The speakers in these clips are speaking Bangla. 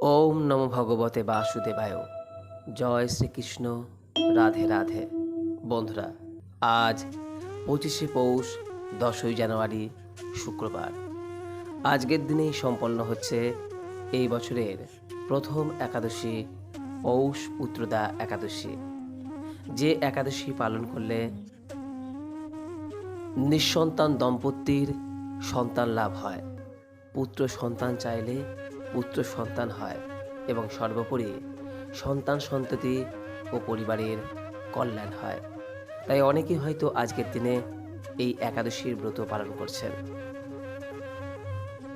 ওম নম ভগবতে বাসুদেবায়। জয় শ্রীকৃষ্ণ। রাধে রাধে। বন্ধুরা, আজ পঁচিশে পৌষ, দশই জানুয়ারি, শুক্রবার। আজকের দিনেই সম্পন্ন হচ্ছে এই বছরের প্রথম একাদশী, পৌষ পুত্রদা একাদশী। যে একাদশী পালন করলে নিঃসন্তান দম্পতির সন্তান লাভ হয়। পুত্র সন্তান চাইলে পুত্র সন্তান হয় এবং সর্বোপরি সন্তান সন্ততি ও পরিবারের কল্যাণ হয়। তাই অনেকেই হয়তো আজকের দিনে এই একাদশীর ব্রত পালন করছেন।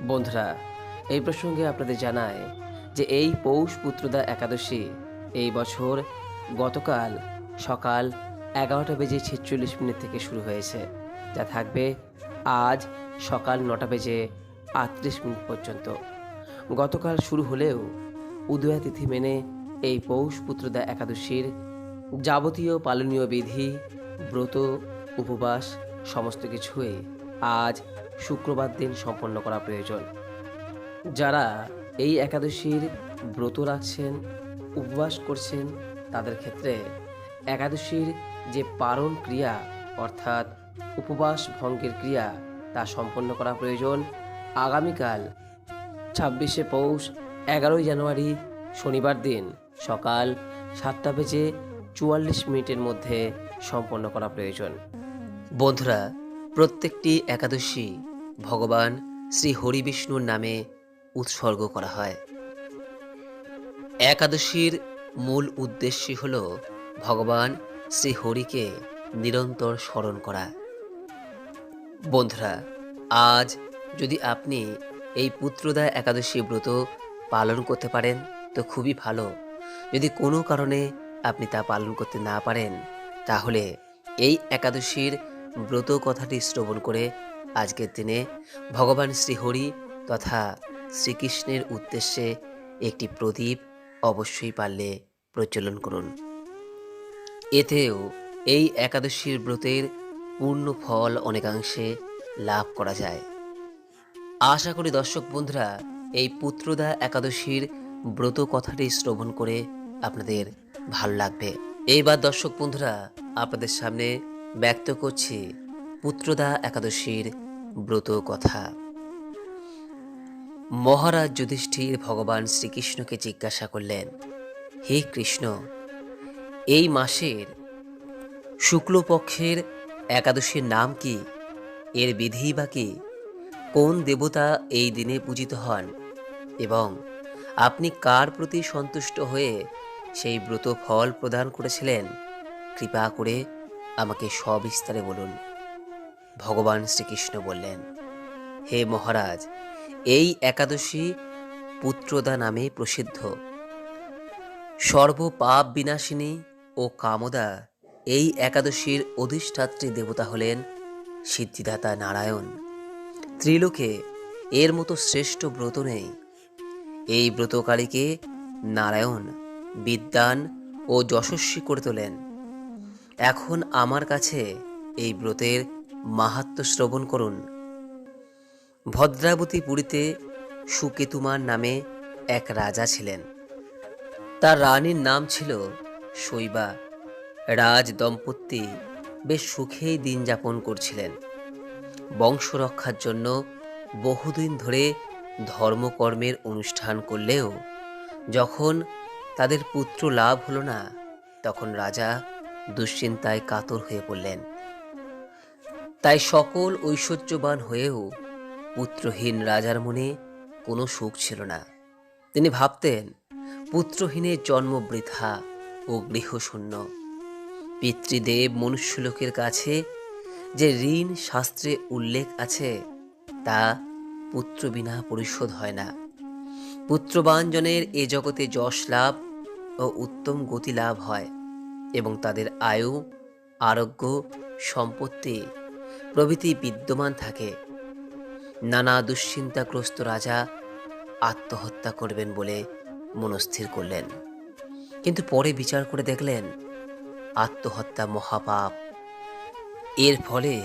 বন্ধুরা, এই প্রসঙ্গে আপনাদের জানায় যে এই পৌষ পুত্রদা একাদশী এই বছর গতকাল সকাল এগারোটা বেজে ছেচল্লিশ মিনিট থেকে শুরু হয়েছে। যা থাকবে আজ সকাল নটা বেজে আটত্রিশ মিনিট পর্যন্ত। গতকাল শুরু হলেও উদয়া তিথি মেনে এই পৌষ পুত্রদা একাদশীর যাবতীয় পালনীয় বিধি, ব্রত, উপবাস, সমস্ত কিছুই আজ শুক্রবার দিন সম্পন্ন করা প্রয়োজন। যারা এই একাদশীর ব্রত রাখছেন, উপবাস করছেন, তাদের ক্ষেত্রে একাদশীর যে পারণ ক্রিয়া, অর্থাৎ উপবাস ভঙ্গের ক্রিয়া, তা সম্পন্ন করা প্রয়োজন। আগামীকাল ছাব্বিশে পৌষ, এগারোই জানুয়ারি, শনিবার দিন। সকাল সাতটা বেজে চুয়াল্লিশ মিনিটের মধ্যে সম্পন্ন করা প্রয়োজন। বন্ধুরা, প্রত্যেকটি একাদশী ভগবান শ্রী হরি বিষ্ণুর নামে উৎসর্গ করা হয়। একাদশীর মূল উদ্দেশ্যই হল ভগবান শ্রী হরিকে নিরন্তর স্মরণ করা। বন্ধুরা, আজ যদি আপনি এই পুত্রদা একাদশী ব্রত পালন করতে পারেন তো খুবই ভালো। যদি কোনো কারণে আপনি তা পালন করতে না পারেন, তাহলে এই একাদশীর ব্রত কথাটি শ্রবণ করে আজকের দিনে ভগবান শ্রীহরি তথা শ্রীকৃষ্ণের উদ্দেশ্যে একটি প্রদীপ অবশ্যই পারলে প্রচলন করুন। এতেও এই একাদশীর ব্রতের পূর্ণ ফল অনেকাংশে লাভ করা যায়। আশা করি দর্শক বন্ধুরা, এই পুত্রদা একাদশীর ব্রত কথাটি শ্রবণ করে আপনাদের ভালো লাগবে। এইবার দর্শক বন্ধুরা, আপনাদের সামনে ব্যক্ত করছি পুত্রদা একাদশীর ব্রত কথা। মহারাজ যুধিষ্ঠির ভগবান শ্রীকৃষ্ণকে জিজ্ঞাসা করলেন, হে কৃষ্ণ, এই মাসের শুক্লপক্ষের একাদশীর নাম কি? এর বিধি বা কি? কোন দেবতা এই দিনে পূজিত হন এবং আপনি কার প্রতি সন্তুষ্ট হয়ে সেই ব্রত ফল প্রদান করেছিলেন? কৃপা করে আমাকে সবিস্তারে বলুন। ভগবান শ্রীকৃষ্ণ বললেন, হে মহারাজ, এই একাদশী পুত্রদা নামে প্রসিদ্ধ। সর্বপাপ বিনাশিনী ও কামদা এই একাদশীর অধিষ্ঠাত্রী দেবতা হলেন সিদ্ধিদাতা নারায়ণ। ত্রিলোকে এর মতো শ্রেষ্ঠ ব্রত নেই। এই ব্রতকারীকে নারায়ণ বিদ্যান ও যশস্বী করে তোলেন। এখন আমার কাছে এই ব্রতের মাহাত্ম শ্রবণ করুন। ভদ্রাবতী পুরীতে সুকেতুমার নামে এক রাজা ছিলেন। তার রানীর নাম ছিল শৈবা। রাজ দম্পতি বেশ সুখেই দিন যাপন করছিলেন। বংশ রক্ষার জন্য বহুদিন ধরে ধর্মকর্মের অনুষ্ঠান করলেও যখন তাদের পুত্র লাভ হলো না, তখন রাজা দুশ্চিন্তায় কাতর হয়ে পড়লেন। তাই সকল ঐশ্বর্যবান হয়েও পুত্রহীন রাজার মনে কোনো সুখ ছিল না। তিনি ভাবতেন, পুত্রহীনের জন্ম বৃথা ও গৃহশূন্য। পিতৃদেব মনুষ্যলোকের কাছে যে ঋণ শাস্ত্রে উল্লেখ আছে, তা পুত্র বিনা পরিশোধ হয় না। পুত্রবাঞ্জনের এ জগতে যশ লাভ ও উত্তম গতি লাভ হয় এবং তাদের আয়ু, আরোগ্য, সম্পত্তি প্রভৃতি বিদ্যমান থাকে। নানা দুশ্চিন্তাগ্রস্ত রাজা আত্মহত্যা করবেন বলে মনস্থির করলেন। কিন্তু পরে বিচার করে দেখলেন, আত্মহত্যা মহাপাপ। এর ফলে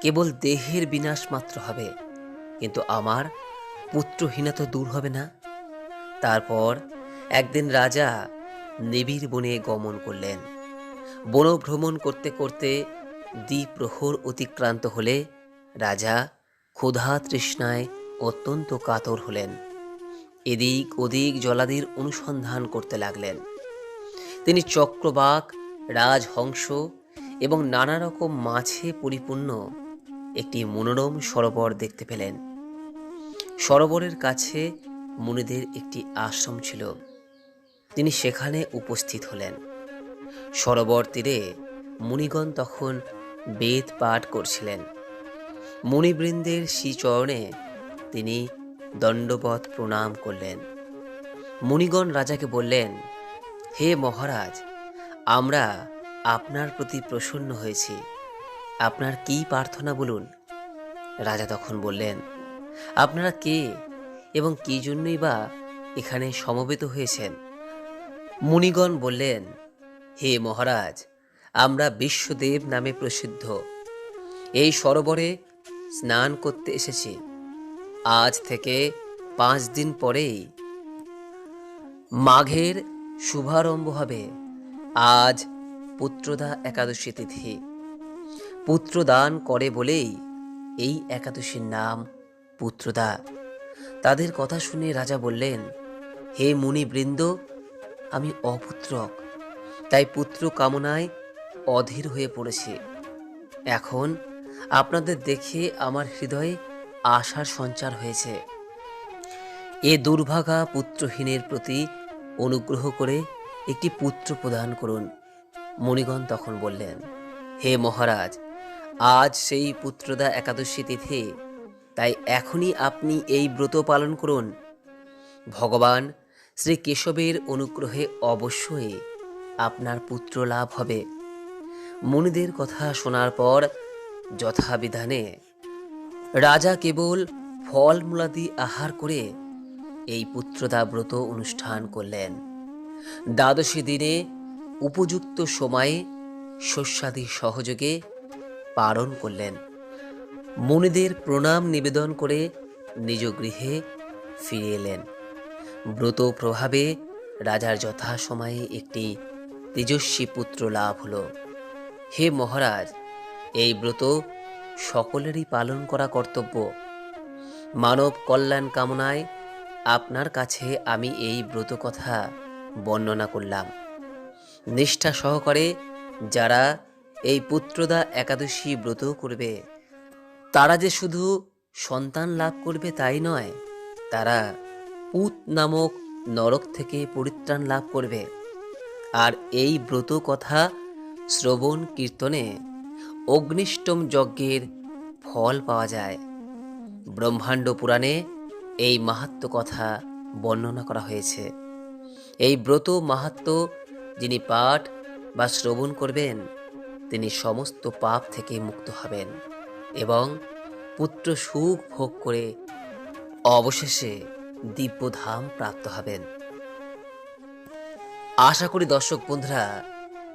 কেবল দেহের বিনাশ মাত্র হবে, কিন্তু আমার পুত্রহীনা পুত্রহীনতা দূর হবে না। তারপর একদিন রাজা নিবিড় বনে গমন করলেন। বন ভ্রমণ করতে করতে দ্বিপ্রহর অতিক্রান্ত হলে রাজা ক্ষুধা তৃষ্ণায় অত্যন্ত কাতর হলেন। এদিক ওদিক জলাদির অনুসন্ধান করতে লাগলেন। তিনি চক্রবাক, রাজহংস এবং নানা রকম মাছে পরিপূর্ণ একটি মনোরম সরোবর দেখতে পেলেন। সরোবরের কাছে মুনিদের একটি আশ্রম ছিল। তিনি সেখানে উপস্থিত হলেন। সরোবর তীরে মুনিগণ তখন বেদ পাঠ করছিলেন। মুনিবৃন্দের শ্রীচরণে তিনি দণ্ডবধ প্রণাম করলেন। মুনিগণ রাজাকে বললেন, হে মহারাজ, আমরা আপনার প্রতি প্রসন্ন হয়েছি। আপনার কি প্রার্থনা বলুন? রাজা তখন বললেন, আপনারা কে এবং কি জন্যই বা এখানে সমবেত হয়েছেন? মুনিগণ বললেন, হে মহারাজ, আমরা বিশ্বদেব নামে প্রসিদ্ধ। এই সরোবরে স্নান করতে এসেছি। আজ থেকে পাঁচ দিন পরেই মাঘের শুভারম্ভ হবে। আজ পুত্রদা একাদশী তিথি। পুত্রদান করে বলেই এই একাদশীর নাম পুত্রদা। তাদের কথা শুনে রাজা বললেন, হে মুনিবৃন্দ, আমি অপুত্রক, তাই পুত্র কামনায় অধীর হয়ে পড়েছে। এখন আপনাদের দেখে আমার হৃদয়ে আশার সঞ্চার হয়েছে। এ দুর্ভাগা পুত্রহীনের প্রতি অনুগ্রহ করে একটি পুত্র প্রদান করুন। মণিগণ তখন বললেন, হে মহারাজ, আজ সেই পুত্রদা একাদশী তিথি, তাই এখনই আপনি এই ব্রত পালন করুন। ভগবান শ্রী কেশবের অনুগ্রহে অবশ্যই আপনার পুত্র লাভ হবে। মুনিদের কথা শোনার পর যথাবিধানে রাজা কেবল ফলমূলাদি আহার করে এই পুত্রদা ব্রত অনুষ্ঠান করলেন। দ্বাদশী দিনে উপযুক্ত সময়ে শস্যাদি সহযোগে পালন করলেন। মুনিদের প্রণাম নিবেদন করে নিজ গৃহে ফিরে এলেন। ব্রত প্রভাবে রাজার যথাসময়ে একটি তেজস্বী পুত্র লাভ হল। হে মহারাজ, এই ব্রত সকলেরই পালন করা কর্তব্য। মানব কল্যাণ কামনায় আপনার কাছে আমি এই ব্রত কথা বর্ণনা করলাম। নিষ্ঠা সহকারে যারা এই পুত্রদা একাদশী ব্রত করবে, তারা যে শুধু সন্তান লাভ করবে তাই নয়, তারা পুত নামক নরক থেকে পরিত্রাণ লাভ করবে। আর এই ব্রত কথা শ্রবণ কীর্তনে অগ্নিষ্টম যজ্ঞের ফল পাওয়া যায়। ব্রহ্মাণ্ড পুরাণে এই মাহাত্ম কথা বর্ণনা করা হয়েছে। এই ব্রত মাহাত্ম যিনি পাঠ বা শ্রবণ করবেন, তিনি সমস্ত পাপ থেকে মুক্ত হবেন এবং পুত্র সুখ ভোগ করে অবশেষে দিব্যধাম প্রাপ্ত হবেন। আশা করি দর্শক বন্ধুরা,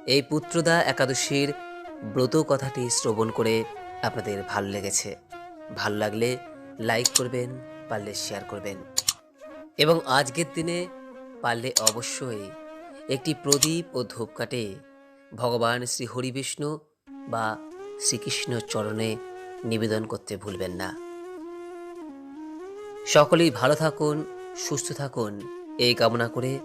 এই পুত্রদা একাদশীর ব্রত কথাটি শ্রবণ করে আপনাদের ভালো লেগেছে। ভালো লাগলে লাইক করবেন, পারলে শেয়ার করবেন। এবং আজকের দিনে পারলে অবশ্যই একটি প্রদীপ ও ধূপকাঠে ভগবান শ্রী হরি বিষ্ণু বা শ্রীকৃষ্ণ চরণে নিবেদন করতে ভুলবেন না। সকলেই ভালো থাকুন, সুস্থ থাকুন, এই কামনা করে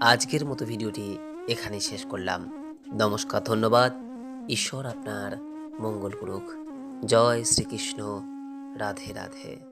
আজকের মতো ভিডিওটি এখানেই শেষ করলাম। নমস্কার, ধন্যবাদ। ঈশ্বর আপনার মঙ্গল করুক। জয় শ্রীকৃষ্ণ। রাধে রাধে।